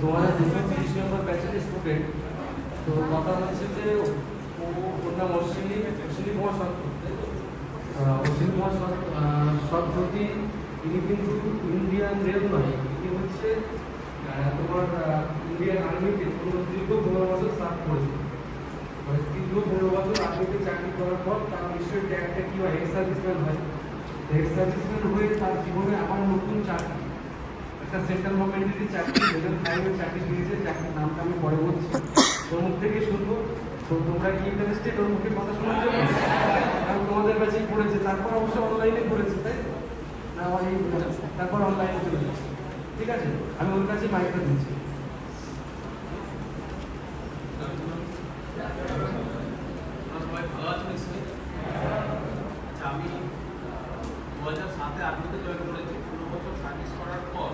তোমাদের দুশো তিরিশ নম্বর ব্যাচের স্টুডেন্ট তো কথা হচ্ছে যে ও ওর নাম অশ্বিনী অশ্বিনী কুমার সত্য অশ্বিনী কুমার সত্য আহ, সত্যজি ইনি কিন্তু ইন্ডিয়ান রেল নয় ইনি হচ্ছে তোমার ইন্ডিয়ান আর্মিতে কোনো দীর্ঘ পনেরো বছর সার্ভ করেছে মানে দীর্ঘ পনেরো বছর আর্মিতে চাকরি করার পর তার নিশ্চয়ই ট্যাগটা কি হয়? এক্স হয়। এক্স সার্ভিসম্যান হয়ে তার জীবনে আবার নতুন চাকরি। একটা সেন্ট্রাল গভর্নমেন্টেরই চাকরি দুজন ফাইভের চাকরি দিয়েছে চাকরির নামটা আমি পরে বলছি। তোর মুখ থেকে শুনব, তো তোমরা কি ইন্টারেস্টেড ওর মুখে কথা শোনার জন্য? কারণ তোমাদের কাছেই পড়েছে, তারপর অবশ্য অনলাইনে পড়েছে, তাই? না এই তারপর অনলাইনে চলে যাচ্ছে। ঠিক আছে? আমি ওর কাছে মাইকটা দিচ্ছি। আমি দু হাজার সাতে আর্মিতে জয়েন করেছি পনেরো বছর সার্ভিস করার পর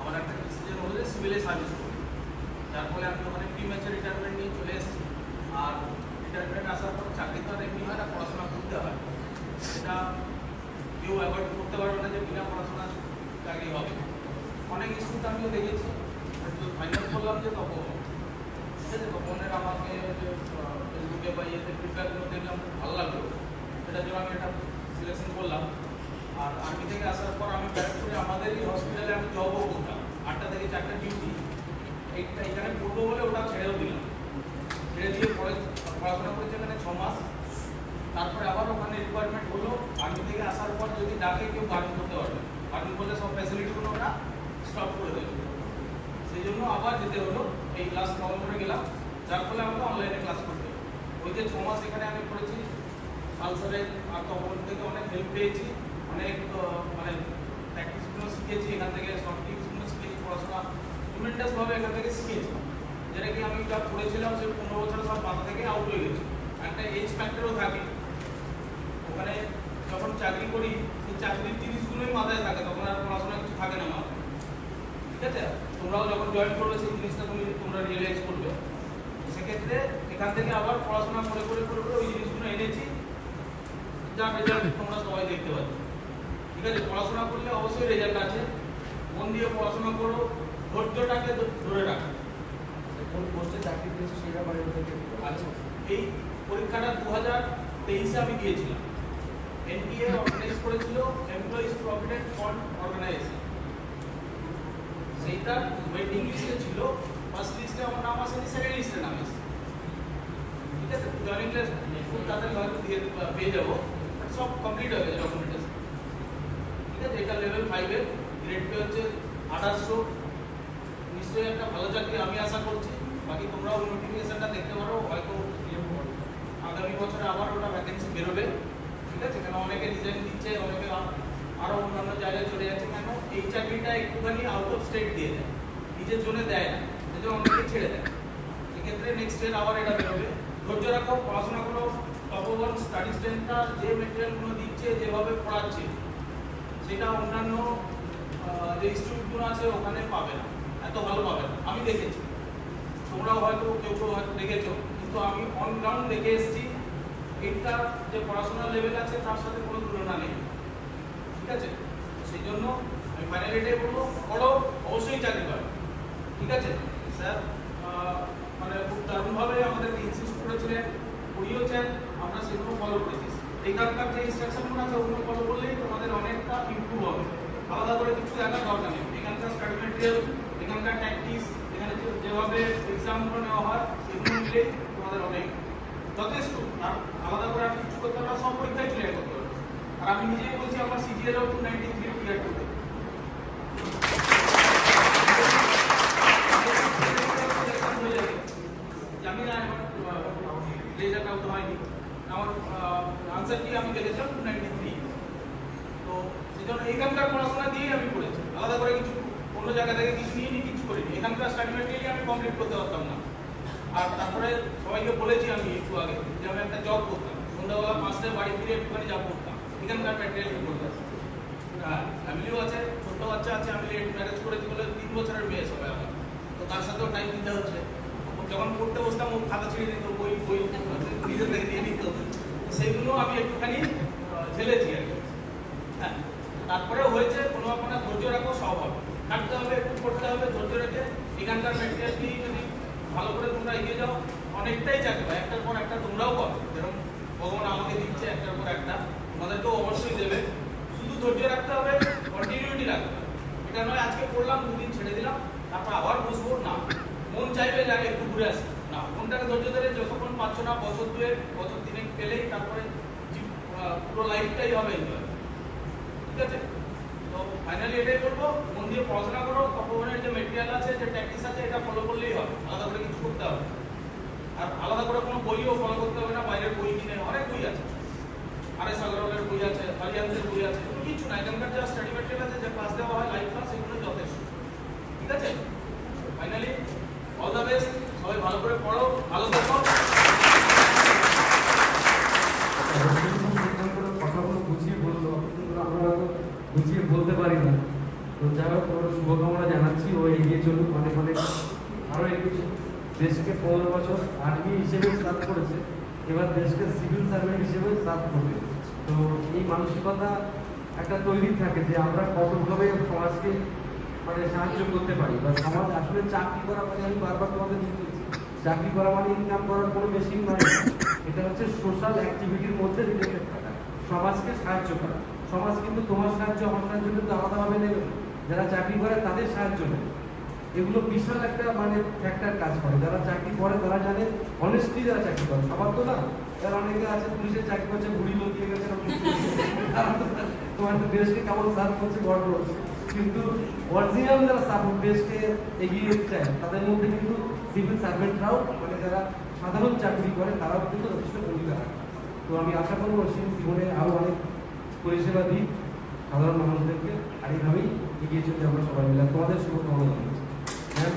আমার একটা ডিসিশন হলো যে সিভিলে সার্ভিস করি। যার ফলে আমি ওখানে প্রি ম্যাচে রিটায়ারমেন্ট নিয়ে চলে এসেছি। আর রিটায়ারমেন্ট আসার পর চাকরি তো আর এমনি হয় না, পড়াশোনা করতে হয়। সেটা কেউ অ্যাভয়েড করতে পারবে না যে বিনা পড়াশোনা চাকরি হবে। অনেক ইস্যু আমিও দেখেছি। ফাইনাল করলাম যে তখন, ঠিক আছে তপনের আমাকে ফেসবুকে বা ইয়েতে ফিডব্যাকগুলো দেখলাম ভালো লাগল। সেটার জন্য আমি একটা সিলেকশন করলাম। আর আর্মি থেকে আসার পর আমি ব্যাক করে আমাদেরই হসপিটালে আমি জবও করতাম। আটটা থেকে চারটা ডিউটি এইটা এখানে করব বলে ওটা ছেড়েও দিলাম। ছেড়ে দিয়ে পরে পড়াশোনা করেছি এখানে ছ মাস। তারপরে আবার ওখানে রিকোয়ারমেন্ট হলো। আর্মি থেকে আসার পর যদি ডাকে, কেউ গার্ডিং করতে পারবে। গার্ডিং করলে সব ফ্যাসিলিটিগুলো ওরা স্টপ করে দেবে। সেই জন্য আবার যেতে হলো। এই ক্লাস কমন করে গেলাম। যার ফলে আমাকে অনলাইনে ক্লাস করতে হলো। ওই যে ছ মাস এখানে আমি করেছি। সালসারে আর তখন থেকে অনেক হেল্প পেয়েছি। অনেক মানে প্র্যাকটিসগুলো শিখেছি এখান থেকে শর্ট টিপসগুলো শিখেছি পড়াশোনা ট্রিমেন্ডাসভাবে এখান থেকে শিখেছি। যেটা কি আমি যা পড়েছিলাম সে পনেরো বছর সব মাথা থেকে আউট হয়ে গেছে। একটা এজ ফ্যাক্টরও থাকে। ওখানে যখন চাকরি করি, সেই চাকরির জিনিসগুলোই মাথায় থাকে, তখন আর পড়াশোনা কিছু থাকে না মাথায়। ঠিক আছে? তোমরাও যখন জয়েন করবে, সেই জিনিসটা তুমি, তোমরা রিয়েলাইজ করবে। সেক্ষেত্রে এখান থেকে আবার পড়াশোনা করে করে করে করে ওই জিনিসগুলো এনেছি। যা রেজাল্ট তোমরা সবাই দেখতে পাচ্ছ। ঠিক আছে? পড়াশোনা করলে অবশ্যই রেজাল্ট আছে। মন দিয়ে পড়াশোনা করো। ধৈর্যটাকে ধরে রাখো। কোন পোস্টে চাকরি পেয়েছে সেই ব্যাপারে আচ্ছা এই পরীক্ষাটা দু হাজার তেইশে আমি দিয়েছিলাম। এনটিএ অর্গানাইজ করেছিল এমপ্লয়িজ প্রভিডেন্ট ফান্ড অর্গানাইজেশন সেইটা ওয়েটিং লিস্টে ছিল। ফার্স্ট লিস্টে আমার নাম আসেনি সেকেন্ড লিস্টে নাম এসেছে ঠিক আছে জয়েনিং লিস্ট খুব তাড়াতাড়ি হয়তো দিয়ে পেয়ে যাব। সব কমপ্লিট হয়ে গেছে ডকুমেন্টেশন ঠিক আছে এটা লেভেল ফাইভের গ্রেড পে হচ্ছে আঠাশশো নিশ্চয়ই একটা ভালো চাকরি আমি আশা করছি। বাকি তোমরাও নোটিফিকেশনটা দেখতে পারো, হয়তো আগামী বছরে আবার ওটা ভ্যাকেন্সি বেরোবে। ঠিক আছে? কেন অনেকে রিজাইন দিচ্ছে, অনেকে আ- আরও অন্যান্য জায়গায় চলে যাচ্ছে। কেন? এই চাকরিটা একটুখানি আউট অফ স্টেট দিয়ে দেয়। নিজের জন্য দেয় না। সেজন্য অনেকে ছেড়ে দেয়। সেক্ষেত্রে নেক্সট ইয়ার আবার এটা বেরোবে। ধৈর্য রাখো, পড়াশোনা করো। তপবন স্টাডি স্ট্রেন্থটা যে মেটেরিয়ালগুলো দিচ্ছে, যেভাবে পড়াচ্ছে, সেটা অন্যান্য যে ইনস্টিটিউটগুলো আছে, ওখানে পাবে না। ভালো পাবে আমি দেখেছি। তোমরাও হয়তো, কেউ কেউ হয়তো দেখেছ। কিন্তু আমি অন গ্রাউন্ড দেখে এসেছি। এটার যে পড়াশোনার লেভেল আছে, তার সাথে কোনো তুলনা নেই। ঠিক আছে? সেই জন্য আমি ফাইনালি এটাই বলব, পড়ো, অবশ্যই চাকরি পাবে। ঠিক আছে? স্যার মানে খুব দারুণভাবে আমাদেরকে ইনসিস্ট করেছিলেন পড়িয়েছেন আমরা সেগুলো ফলো করেছি। এখানকার যে ইনস্ট্রাকশনগুলো আছে, ওগুলো ফলো করলেই তোমাদের অনেকটা ইম্প্রুভ হবে। আলাদা করে কিছু দেখার দরকার নেই এখানকার স্টাডি মেটেরিয়াল এখানকার ট্যাকটিক্স এখানে যে- যেভাবে এক্সামগুলো নেওয়া হয়, সেগুলো মিলেই তোমাদের অনেক যথেষ্ট। আলাদা করে আর কিছু করতে হবে সব পরীক্ষায় ক্লিয়ার করতে হবে। আর আমি নিজেই বলছি, আমার সিজিএলও টু নাইনটি থ্রি ক্লিয়ার করতে হবে। না আনসার কি আমি দেখেছিলাম টু থ্রি তো সেই জন্য এখানকার পড়াশোনা দিয়েই আমি পড়েছি আলাদা করে কিছু অন্য জায়গা থেকে কিছু নিয়ে কিছু করিনি। এখানকার স্টাডি মেটেরিয়ালই আমি কমপ্লিট করতে পারতাম না। আর তারপরে সবাইকে বলেছি আমি একটু আগে যে আমি একটা জব করতাম। সন্ধ্যাবেলা পাঁচটায় বাড়ি ফিরে একটুখানি জব করতাম। এখানকার ম্যাটেরিয়াল করতাম ফ্যামিলিও আছে, ছোট্ট বাচ্চা আছে, আমি লেট ম্যারেজ করেছি বলে তিন বছরের মেয়ে সবাই আমার। তো তার সাথেও টাইম দিতে হচ্ছে। যখন পড়তে বসতাম খাতা ছিঁড়ে দিত, বই বই, নিজের থেকে দিয়ে নিত। সেইগুলো আমি একটুখানি আহ, ঝেলেছি আর কি হ্যাঁ তারপরে হয়েছে কোনো আপনার ধৈর্য রাখো সব হবে খাটতে হবে একটু করতে হবে ধৈর্য রেখে এখানকার মেটেরিয়াল দিয়ে যদি ভালো করে তোমরা এগিয়ে যাও, অনেকটাই চাকরি একটার পর একটা তোমরাও পাবে যেরকম ভগবান আমাকে দিচ্ছে, একটার পর একটা। তোমাদেরকেও অবশ্যই দেবে। শুধু ধৈর্য রাখতে হবে কন্টিনিউটি রাখতে হবে। এটা নয়, আজকে পড়লাম, দুদিন ছেড়ে দিলাম, তারপর আবার বসবো, না। মন চাইবে যে একটু ঘুরে আসি। না, মনটাকে ধৈর্য ধরে যতক্ষণ পাচ্ছ না, বছর দুয়েক, বছর তিনেক পেলেই তারপরে পুরো লাইফটাই হবে এনজয় ঠিক আছে? তো ফাইনালি এটাই বলব মন দিয়ে পড়াশোনা করো, তপবনের যে মেটেরিয়াল আছে, যে ট্যাকটিস আছে, এটা ফলো করলেই হবে। আলাদা করে কিছু করতে হবে আর আলাদা করে কোনো বইও ফলো করতে হবে না, বাইরের বই কিনে। অনেক বই আছে। আর এস আগরওয়ালের বই আছে আলিয়ান্সের বই আছে এগুলো কিছু না। এখানকার যা স্টাডি মেটেরিয়াল আছে, যে ক্লাস দেওয়া হয় লাইভ ক্লাস এগুলো যথেষ্ট। ঠিক আছে? ফাইনালি অল দ্য বেস্ট সবাই ভালো করে পড়ো, ভালো থাকো কথাগুলো বুঝিয়ে বলল কিন্তু আমরা হয়তো বুঝিয়ে বলতে পারি না তো যাই হোক ওর শুভকামনা জানাচ্ছি। ও এগিয়ে চলুক অনেক অনেক আরও এগিয়ে দেশকে পনেরো বছর আর্মি হিসেবে সার্ভ করেছে। এবার দেশকে সিভিল সার্ভেন্ট হিসেবে সার্ভ করবে। তো এই মানসিকতা একটা তৈরি থাকে যে আমরা কতভাবে সমাজকে মানে সাহায্য করতে পারি। বা সমাজ আসলে চাকরি করা মানে আমি বারবার তোমাদের চাকরি করা মানে ইনকাম করার কোনো মেশিন নয়। এটা হচ্ছে সোশ্যাল অ্যাক্টিভিটির মধ্যে রিলেটেড থাকা। সমাজকে সাহায্য করা। সমাজ কিন্তু তোমার সাহায্য, আমার সাহায্য কিন্তু আলাদাভাবে নেবে না। যারা চাকরি করে তাদের সাহায্য নেবে এগুলো বিশাল একটা মানে ফ্যাক্টর কাজ করে। যারা চাকরি করে, তারা জানে অনেস্টলি যারা চাকরি করে, সবার তো না, যারা অনেকে আছে, পুলিশের চাকরি করছে বুড়ি লোক দিয়ে গেছে তোমার দেশকে কেমন সার্ভ করছে, গর্ব কিন্তু অরিজিনাল যারা সাপোর্ট দেশকে এগিয়ে চায়, তাদের মধ্যে কিন্তু সিভিল সার্ভেন্টরাও মানে যারা সাধারণ চাকরি করে, তারাও কিন্তু যথেষ্ট ভূমিকা তো আমি আশা করব জীবনে আরও অনেক পরিষেবা দিই সাধারণ মানুষদেরকে, আর এইভাবেই এগিয়ে যেতে আমরা সবাই মিলে। তোমাদের শুভকামনা জানাচ্ছি। হ্যাঁ,